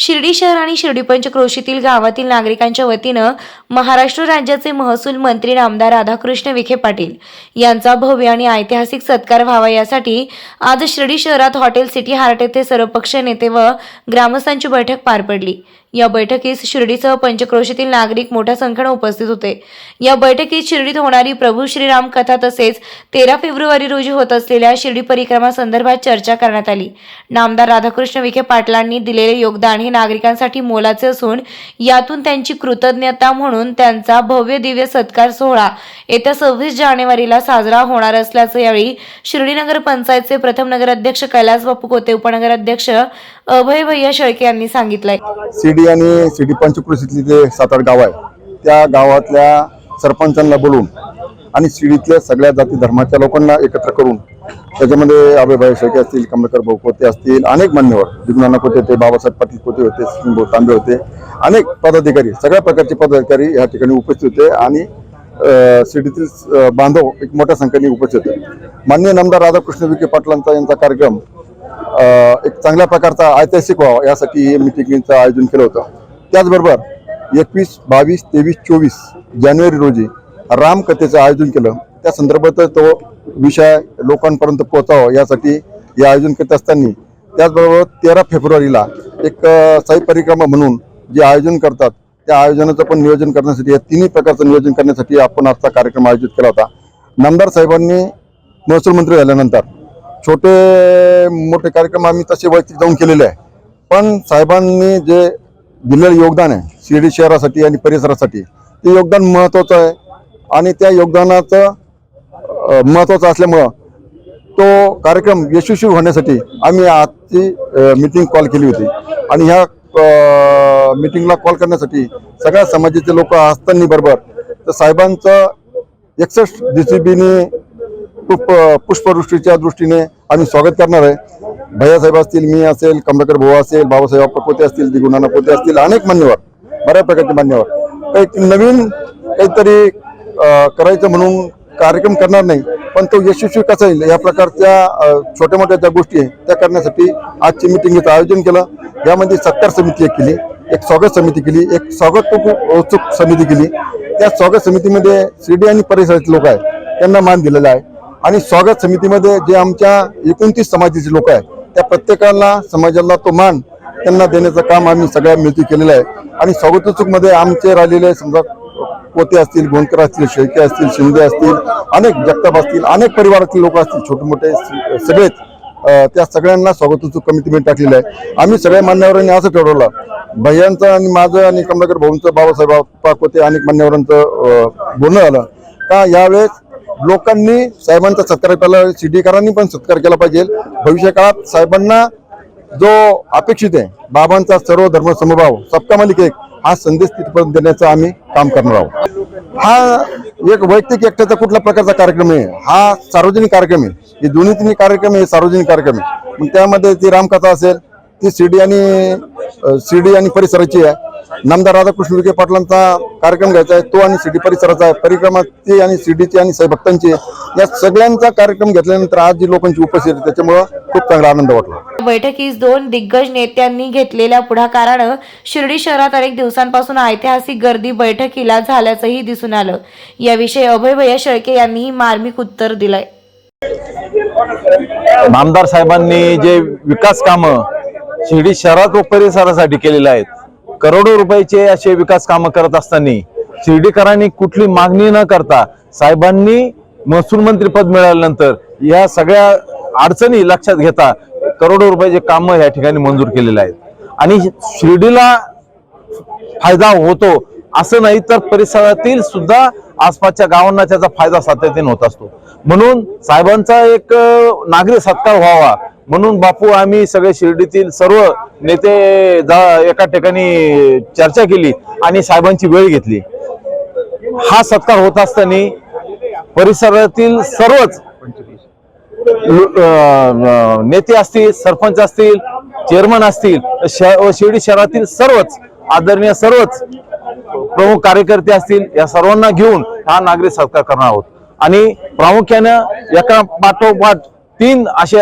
शिर्डी शहर आणि शिर्डी पंचक्रोशीतील गावातील नागरिकांच्या वतीनं महाराष्ट्र राज्याचे महसूल मंत्री नामदार राधाकृष्ण विखे पाटील यांचा भव्य आणि ऐतिहासिक सत्कार व्हावा यासाठी आज शिर्डी शहरात हॉटेल सिटी हार्ट येथे सर्वपक्षीय नेते व ग्रामस्थांची बैठक पार पडली. या बैठकीस शिर्डीसह पंचक्रोशीतील नागरिक मोठ्या संख्येने उपस्थित होते. या बैठकीत शिर्डीत होणारी प्रभू श्रीराम कथा तसेच तेरा फेब्रुवारी रोजी होत असलेल्या शिर्डी परिक्रमा संदर्भात चर्चा करण्यात आली. नामदार राधाकृष्ण विखे पाटलांनी दिलेले योगदान हे नागरिकांसाठी मोलाचे असून यातून त्यांची कृतज्ञता म्हणून त्यांचा भव्य दिव्य सत्कार सोहळा येत्या सव्वीस जानेवारीला साजरा होणार असल्याचं यावेळी शिर्डी नगर पंचायतचे प्रथम नगराध्यक्ष कैलास बापू कोते उपनगराध्यक्ष अभय भैया शेळके यांनी सांगितलंय. शिर्डी आणि शिर्डी पंचकृषीतली जे सात आठ गाव आहे त्या गावातल्या सरपंचांना बोलून आणि शिर्डीतल्या सगळ्या जाती धर्माच्या लोकांना एकत्र करून त्याच्यामध्ये अभयभाई शेळके असतील कमलकर भाऊ कोते असतील अनेक मान्यवर जिग्नाना होते होते बाबासाहेब पाटील कोते होते भाऊ तांबे होते अनेक पदाधिकारी सगळ्या प्रकारचे पदाधिकारी या ठिकाणी उपस्थित होते आणि अ, शिर्डीतील बांधव एक मोठ्या संख्येने उपस्थित होते. मान्य नामदार राधाकृष्ण विखे पाटलांचा यांचा कार्यक्रम एक चांगल्या प्रकारचा ऐतिहासिक व्हावा यासाठी हे मिटिंगचं आयोजन केलं होतं. त्याचबरोबर एकवीस बावीस तेवीस चोवीस जानेवारी रोजी रामकथेचं आयोजन केलं. त्या संदर्भात तो विषय लोकांपर्यंत पोहोचावा यासाठी हे आयोजन करत असताना त्याचबरोबर तेरा फेब्रुवारीला एक साई परिक्रमा म्हणून जे आयोजन करतात त्या आयोजनाचं पण नियोजन करण्यासाठी या तिन्ही प्रकारचं नियोजन करण्यासाठी आपण आजचा कार्यक्रम आयोजित केला होता. नामदार साहेबांनी महसूल मंत्री झाल्यानंतर छोटे मोठे कार्यक्रम आम्ही तसे वैयक्तिक जाऊन केलेले आहे. पण साहेबांनी जे दिलेलं योगदान आहे शिर्डी शहरासाठी आणि परिसरासाठी ते योगदान महत्त्वाचं आहे. आणि त्या योगदानाचं महत्त्वाचं असल्यामुळं तो कार्यक्रम यशस्वी होण्यासाठी आम्ही आजची मिटिंग कॉल केली होती. आणि ह्या मिटिंगला कॉल करण्यासाठी सगळ्या समाजाचे लोक असताना बरोबर तर साहेबांचं एकसष्ट जी सी बीने पुष्प पुष्पवृष्टीच्या दृष्टीने आम्ही स्वागत करणार आहे. भैयासाहेब असतील मी असेल कमलाकर भाऊ असेल बाबासाहेब पोते असतील दिगुणाना पोते असतील अनेक मान्यवर बऱ्याच प्रकारचे मान्यवर. काही नवीन काहीतरी करायचं म्हणून कार्यक्रम करणार नाही पण तो यशस्वी कसा येईल या प्रकारच्या छोट्या मोठ्या ज्या गोष्टी आहेत त्या करण्यासाठी आजची मिटिंगचं आयोजन केलं. यामध्ये सत्कार समिती एक केली एक स्वागत समिती केली एक स्वागत उत्सुक समिती केली. त्या स्वागत समितीमध्ये शिर्डी आणि परिसराचे लोक आहेत त्यांना मान दिलेला आहे. आणि स्वागत समितीमध्ये जे आमच्या एकोणतीस समाजाचे लोक आहेत त्या प्रत्येकाला समाजाला तो मान त्यांना देण्याचं काम आम्ही सगळ्या मिळती केलेलं आहे. आणि स्वागत आमचे राहिलेले समजा पोते असतील गोंदकर असतील शेळके असतील शिंदे असतील अनेक जगताप असतील अनेक परिवारातील लोक असतील छोटे मोठे सगळेच त्या सगळ्यांना स्वागत कमिटीमध्ये टाकलेलं आहे. आम्ही सगळ्या मान्यवरांनी असं ठरवलं भैयांचं आणि माझं आणि कमलाकर भाऊंचं बाबासाहेब आप्पा कोते अनेक मान्यवरांचं बोलणं झालं. का यावेळेस लोकांनी साहेबांचा सत्कार केला शिर्डीकरांनी पण सत्कार केला पाहिजे. भविष्य काळात साहेबांना जो अपेक्षित आहे बाबांचा सर्व धर्म समभाव सबका मालिक एक हा संदेश तिथपर्यंत देण्याचं आम्ही काम करणार आहोत. हा एक वैयक्तिक एकट्याचा कुठला प्रकारचा कार्यक्रम आहे? हा सार्वजनिक कार्यक्रम आहे. हे दोन्ही तिन्ही कार्यक्रम हे सार्वजनिक कार्यक्रम आहे. मग त्यामध्ये ती रामकथा असेल ती शिर्डी आणि शिर्डी आणि परिसराची आहे. नामदार राधाकृष्ण विखे पाटलांचा कार्यक्रम घ्यायचा आहे. तो आणि शिर्डी परिसराचा आहे. परिक्रमा ती आणि शिर्डीची आणि साईभक्तांची आहे. या सगळ्यांचा कार्यक्रम घेतल्यानंतर आज जी लोकांची उपस्थिती आहे, त्याच्यामुळं खूप चांगला आनंद वाटला. बैठकीस दोन दिग्गज नेत्यांनी घेतलेल्या पुढाकारानं शिर्डी शहरात अनेक दिवसांपासून ऐतिहासिक गर्दी बैठकीला झाल्याचंही दिसून आलं. याविषयी अभय भैया शेळके यांनीही मार्मिक उत्तर दिलंय. नामदार साहेबांनी जे विकास कामं शिर्डी शहरात व परिसरासाठी केलेले आहेत. करोडो रुपयाचे असे विकास कामं करत असताना शिर्डीकरांनी कुठली मागणी न करता साहेबांनी महसूल मंत्री पद मिळाल्यानंतर या सगळ्या अडचणी लक्षात घेता करोडो रुपयाचे कामं या ठिकाणी मंजूर केलेले आहेत. आणि शिर्डीला फायदा होतो असं नाही तर परिसरातील सुद्धा आसपासच्या गावांना त्याचा फायदा सातत्याने होत असतो. म्हणून साहेबांचा एक नागरी सत्कार व्हावा म्हणून बापू आम्ही सगळे शिर्डीतील सर्व नेते जा- एका ठिकाणी चर्चा केली आणि साहेबांची वेळ घेतली. हा सत्कार होत असताना परिसरातील सर्वच अं, नेते असतील सरपंच असतील चेअरमन असतील श- व शिर्डी शहरातील सर्वच आदरणीय सर्वच प्रमुख कार्यकर्ते असतील या सर्वांना घेऊन हा नागरिक सत्कार करणार आहोत. आणि प्रामुख्यानं एका पाठोपाठ तीन असे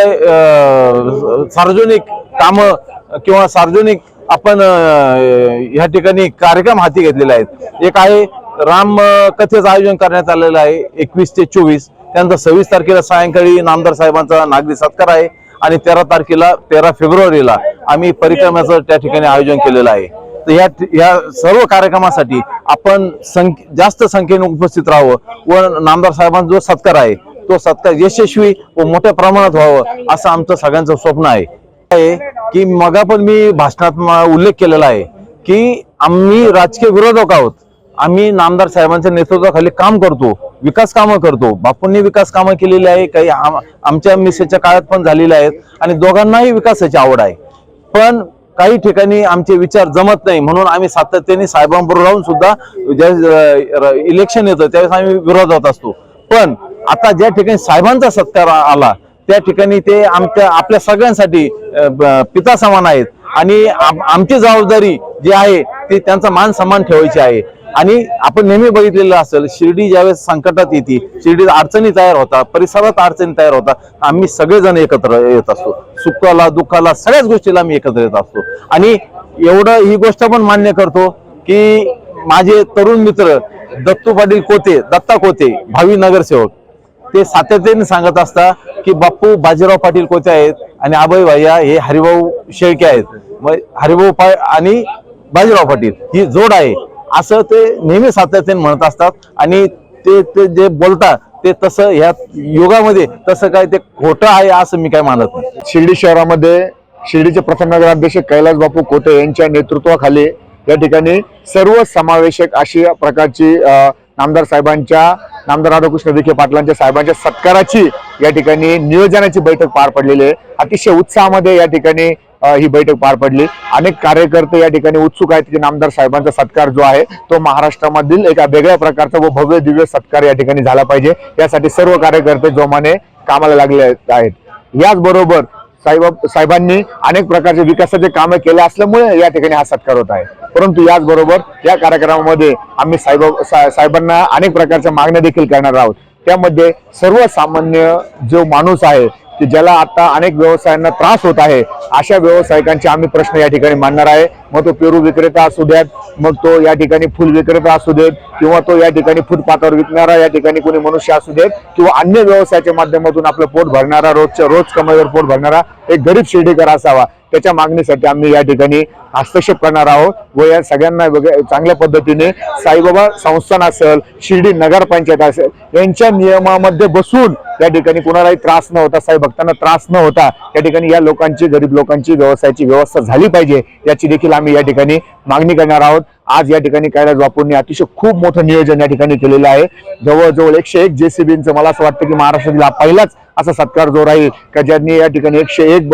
सार्वजनिक कामं किंवा सार्वजनिक आपण ह्या ठिकाणी कार्यक्रम हाती घेतलेले आहेत. एक आहे राम कथेचं आयोजन करण्यात आलेलं आहे एकवीस ते चोवीस. त्यानंतर सव्वीस तारखेला सायंकाळी नामदार साहेबांचा नागरी सत्कार आहे आणि तेरा तारखेला तेरा फेब्रुवारीला आम्ही परिक्रमाचं त्या ठिकाणी आयोजन केलेलं आहे. तर ह्या ह्या सर्व कार्यक्रमासाठी आपण संख्य जास्त संख्येने उपस्थित राहावं व नामदार साहेबांचा जो सत्कार आहे तो सत्कार यशस्वी व मोठ्या प्रमाणात व्हावं असं आमचं सगळ्यांचं स्वप्न आहे. की मगा पण मी भाषणात उल्लेख केलेला आहे की आम्ही राजकीय विरोधक आहोत. आम्ही नामदार साहेबांच्या नेतृत्वाखाली काम करतो विकास कामं करतो. बापूंनी विकास कामं केलेली आहे काही आम- आमच्या मिसेसच्या काळात पण झालेले आहेत आणि दोघांनाही विकासाची आवड आहे. पण काही ठिकाणी आमचे विचार जमत नाही म्हणून आम्ही सातत्याने साहेबांबरोबर राहून सुद्धा ज्या इलेक्शन येतं त्यावेळेस आम्ही विरोधात असतो. पण आता ज्या ठिकाणी साहेबांचा सत्कार आला त्या ठिकाणी ते आमच्या आपल्या सगळ्यांसाठी पिता समान आहेत. आणि आमची जबाबदारी जी आहे ती त्यांचा मान सन्मान ठेवायची आहे. आणि आपण नेहमी बघितलेलं असेल शिर्डी ज्यावेळेस संकटात येते शिर्डीत अडचणी तयार होतात परिसरात अडचणी तयार होतात. आम्ही सगळेजण एकत्र येत असतो. सुखाला दुःखाला सगळ्याच गोष्टीला आम्ही एकत्र येत असतो. आणि एवढं ही गोष्ट पण मान्य करतो की माझे तरुण मित्र दत्तू पाटील कोते दत्ता कोते भावी नगरसेवक. ते सातत्याने सांगत असता की बाप्पू बाजीराव पाटील कोते आहेत आणि आबई भैया हे हरिभाऊ शेळके आहेत. मग हरिभाऊ पा आणि बाजीराव पाटील ही जोड आहे. असं ते नेहमी सातत्याने म्हणत असतात आणि ते ते जे बोलतात ते तसं ह्या युगामध्ये तसं काय ते खोटं आहे असं मी काय मानत नाही. शिर्डी शहरामध्ये शिर्डीचे प्रथम नगराध्यक्ष कैलास बापू कोटे यांच्या नेतृत्वाखाली या ठिकाणी सर्व समावेशक अशी प्रकारची नामदार साहेबांच्या नामदार राधाकृष्ण विखे पाटलांच्या साहेबांच्या सत्काराची या ठिकाणी नियोजनाची बैठक पार पडलेली आहे. अतिशय उत्साहामध्ये या ठिकाणी ही बैठक पार पडली. अनेक कार्यकर्ते या ठिकाणी उत्सुक आहेत की नामदार साहेबांचा सत्कार जो आहे तो महाराष्ट्रामधील एका वेगळ्या प्रकारचा व भव्य दिव्य सत्कार या ठिकाणी झाला पाहिजे. यासाठी सर्व कार्यकर्ते जोमाने कामाला लागले आहेत. याचबरोबर साहेब साहेबांनी अनेक प्रकारचे विकासाचे कामे केले असल्यामुळे या ठिकाणी हा सत्कार होत आहे. परंतु याचबरोबर या कार्यक्रमामध्ये आम्ही साहेब सा- साहेबांना अनेक प्रकारच्या मागण्या देखील करणार आहोत. त्यामध्ये सर्वसामान्य जो माणूस आहे की ज्याला आता अनेक व्यवसायांना त्रास होत आहे अशा व्यावसायिकांचे आम्ही प्रश्न या ठिकाणी मांडणार आहे. मग तो पेरू विक्रेता असू द्यात मग तो या ठिकाणी फुल विक्रेता असू देत किंवा तो या ठिकाणी फुटपाथावर विकणारा या ठिकाणी कोणी मनुष्य असू देत किंवा अन्य व्यवसायाच्या माध्यमातून आपलं पोट भरणारा रोजच्या रोज कमाईवर पोट भरणारा एक गरीब शिर्डीकर असावा. त्याच्या मागणीसाठी आम्ही या ठिकाणी हस्तक्षेप करणार आहोत व या सगळ्यांना वेगळ्या- चांगल्या पद्धतीने साईबाबा संस्थान असेल शिर्डी नगरपंचायत असेल यांच्या नियमामध्ये बसून या ठिकाणी कुणालाही त्रास न होता साई भक्तांना त्रास न होता या ठिकाणी या लोकांची गरीब लोकांची व्यवसायाची व्यवस्था झाली पाहिजे याची देखील आम्ही या ठिकाणी मागणी करणार आहोत. आज या ठिकाणी कैलास बापूंनी अतिशय खूप मोठं नियोजन या ठिकाणी केलेलं आहे. जवळजवळ एकशे एक जेसीबींचं मला असं वाटतं की महाराष्ट्रातील पहिलाच असा सत्कार जो राहील का ज्यांनी या ठिकाणी एकशे एक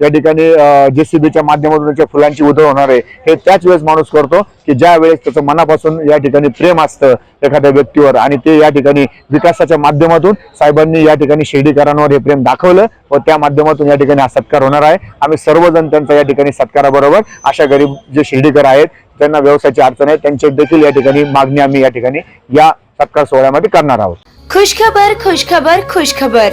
या ठिकाणी जेसीबीच्या माध्यमातून त्याच्या फुलांची उधळ होणार आहे हे त्याच वेळेस माणूस करतो की ज्या वेळेस त्याचं मनापासून या ठिकाणी प्रेम असतं एखाद्या व्यक्तीवर आणि ते या ठिकाणी विकासाच्या माध्यमातून साहेबांनी या ठिकाणी शिर्डीकरांवर हे प्रेम दाखवलं व त्या माध्यमातून या ठिकाणी हा सत्कार होणार आहे. आम्ही सर्वजण त्यांचा या ठिकाणी सत्काराबरोबर अशा गरीब जे शिर्डीकर आहेत त्यांना व्यवसायाची अडचण आहे त्यांची देखील या ठिकाणी मागणी आम्ही या ठिकाणी या सत्कार सोहळ्यामध्ये करणार आहोत. खुशखबर खुशखबर खुशखबर.